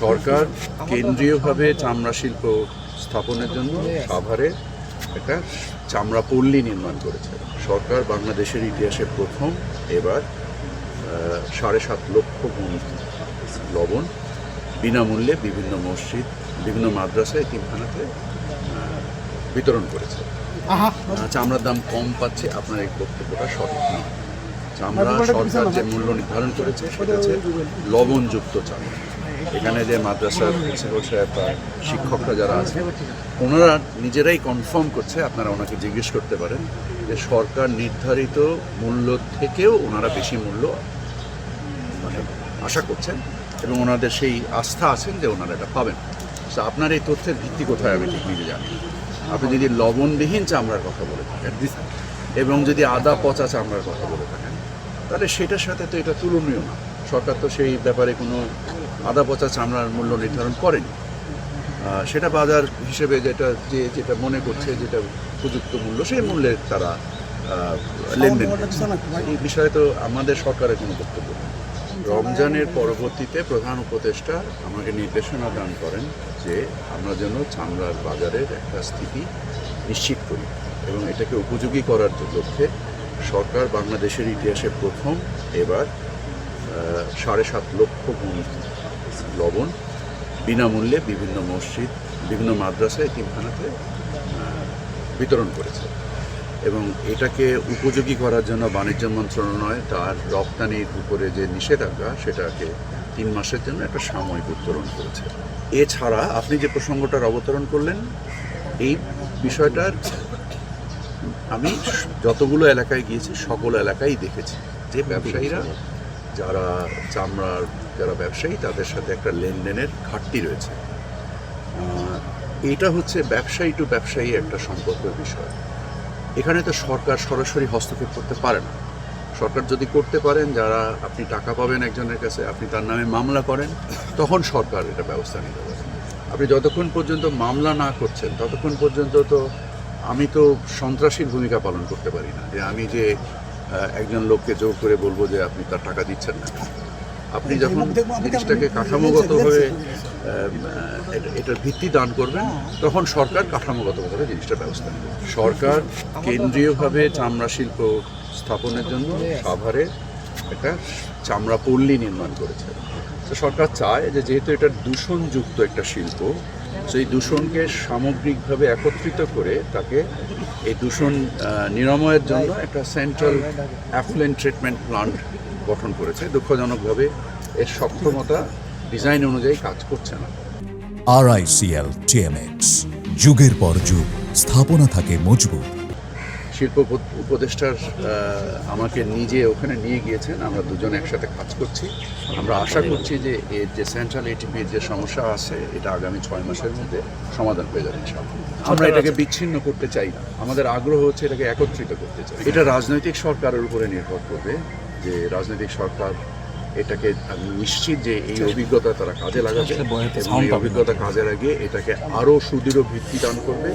সরকার কেন্দ্রীয়ভাবে চামড়া শিল্প স্থাপনের জন্য সাভারে একটা চামড়া পল্লী নির্মাণ করেছে। সরকার বাংলাদেশের ইতিহাসে প্রথম এবার সাড়ে সাত লক্ষ লবণ বিনামূল্যে বিভিন্ন মসজিদ বিভিন্ন মাদ্রাসা এতিমখানাতে আহ, বিতরণ করেছে। চামড়ার দাম কম পাচ্ছে আপনার এই বক্তব্যটা সঠিক নয় চামড়া সরকার যে মূল্য নির্ধারণ করেছে সেটা হচ্ছে লবণযুক্ত চামড়া। এখানে যে মাদ্রাসার প্রিন্সিপাল সাহেব বা শিক্ষকরা যারা আছে, ওনারা নিজেরাই কনফার্ম করছে, আপনারা ওনাকে জিজ্ঞেস করতে পারেন, যে সরকার নির্ধারিত মূল্য থেকেও ওনারা বেশি মূল্য মানে আশা করছেন এবং ওনাদের সেই আস্থা আছেন যে ওনারা এটা পাবেন। তো আপনার এই তথ্যের ভিত্তি কোথায় আমি ঠিক নিজে জানি আপনি যদি লবণবিহীন চামড়ার কথা বলে থাকেন এবং যদি আদা পচা চামড়ার কথা বলে থাকেন, তাহলে সেটার সাথে তো এটা তুলনীয় না। সরকার তো সেই ব্যাপারে কোনো আদা পচা চামড়ার মূল্য নির্ধারণ করেনি। সেটা বাজার হিসেবে যেটা যে যেটা মনে করছে যেটা উপযুক্ত মূল্য সেই মূল্যে তারা লেনদেন এই বিষয়ে তো আমাদের সরকারের কোনো বক্তব্য নেই। রমজানের পরবর্তীতে প্রধান উপদেষ্টা আমাকে নির্দেশনা দান করেন যে আমরা যেন চামড়ার বাজারের একটা স্থিতি নিশ্চিত করি এবং এটাকে উপযোগী করার লক্ষ্যে সরকার বাংলাদেশের ইতিহাসে প্রথম এবার সাড়ে সাত লক্ষ গুণ লবণ, বিনামূল্যে বিভিন্ন মসজিদ, বিভিন্ন মাদ্রাসা এতিমখানাতে বিতরণ করেছে। এবং এটাকে উপযোগী করার জন্য বাণিজ্য মন্ত্রণালয় তার রপ্তানির উপরে যে নিষেধাজ্ঞা, সেটাকে তিন মাসের জন্য একটা সাময়িক উত্তরণ করেছে। এছাড়া আপনি যে প্রসঙ্গটার অবতরণ করলেন, এই বিষয়টার আমি যতগুলো এলাকায় গিয়েছি, সকল এলাকায় দেখেছি। যে ব্যবসায়ীরা যারা চামড়ার যারা ব্যবসায়ী, তাদের সাথে একটা লেনদেনের ঘাটতি রয়েছে। এটা হচ্ছে ব্যবসায়ী টু ব্যবসায়ী একটা সম্পর্কের বিষয়। এখানে তো সরকার সরাসরি হস্তক্ষেপ করতে পারে না। সরকার যদি করতে পারেন, যারা আপনি টাকা পাবেন একজনের কাছে, আপনি তার নামে মামলা করেন, তখন সরকার এটা ব্যবস্থা নিতে পারে। আপনি যতক্ষণ পর্যন্ত মামলা না করছেন, ততক্ষণ পর্যন্ত তো আমি তো সন্ত্রাসীর ভূমিকা পালন করতে পারি না। যে আমি যে একজন লোককে জোর করে বলব যে আপনি তার টাকা দিচ্ছেন না। আপনি যখন জিনিসটাকে কাঠামোগতভাবে এটার ভিত্তি দান করবেন তখন সরকার কাঠামোগতভাবে জিনিসটার ব্যবস্থা নেবে। সরকার কেন্দ্রীয়ভাবে চামড়া শিল্প স্থাপনের জন্য সাভারে একটা চামড়া পল্লী নির্মাণ করেছে। তো সরকার চায় যে যেহেতু এটা দূষণযুক্ত একটা শিল্প সেই দূষণকে সামগ্রিকভাবে একত্রিত করে তাকে এই দূষণ নিরাময়ের জন্য একটা সেন্ট্রাল অ্যাফলেন ট্রিটমেন্ট প্লান্ট গঠন করেছে। দুঃখজনকভাবে এর সক্ষমতা ডিজাইন অনুযায়ী কাজ করছে না। আরআইসিএল টিএমএক্স যুগের পর যুগ, স্থাপনা থাকে মজবুত। শিল্প উপ- উপদেষ্টার আমাকে নিজে ওখানে নিয়ে গিয়েছেন। আমরা দুজনে একসাথে কাজ করছি। আমরা আশা করছি যে এর যে সেন্ট্রাল এটিপির যে সমস্যা আছে এটা আগামী ছয় মাসের মধ্যে সমাধান হয়ে যাবে আমরা এটাকে বিচ্ছিন্ন করতে চাই না। আমাদের আগ্রহ হচ্ছে এটাকে একত্রিত করতে চাই। এটা রাজনৈতিক সরকারের উপরে নির্ভর করবে যে রাজনৈতিক সরকার এটাকে আমি নিশ্চিত যে এই অভিজ্ঞতা তারা কাজে লাগাবে অভিজ্ঞতা কাজে লাগিয়ে এটাকে আরও সুদৃঢ় ভিত্তি দান করবে।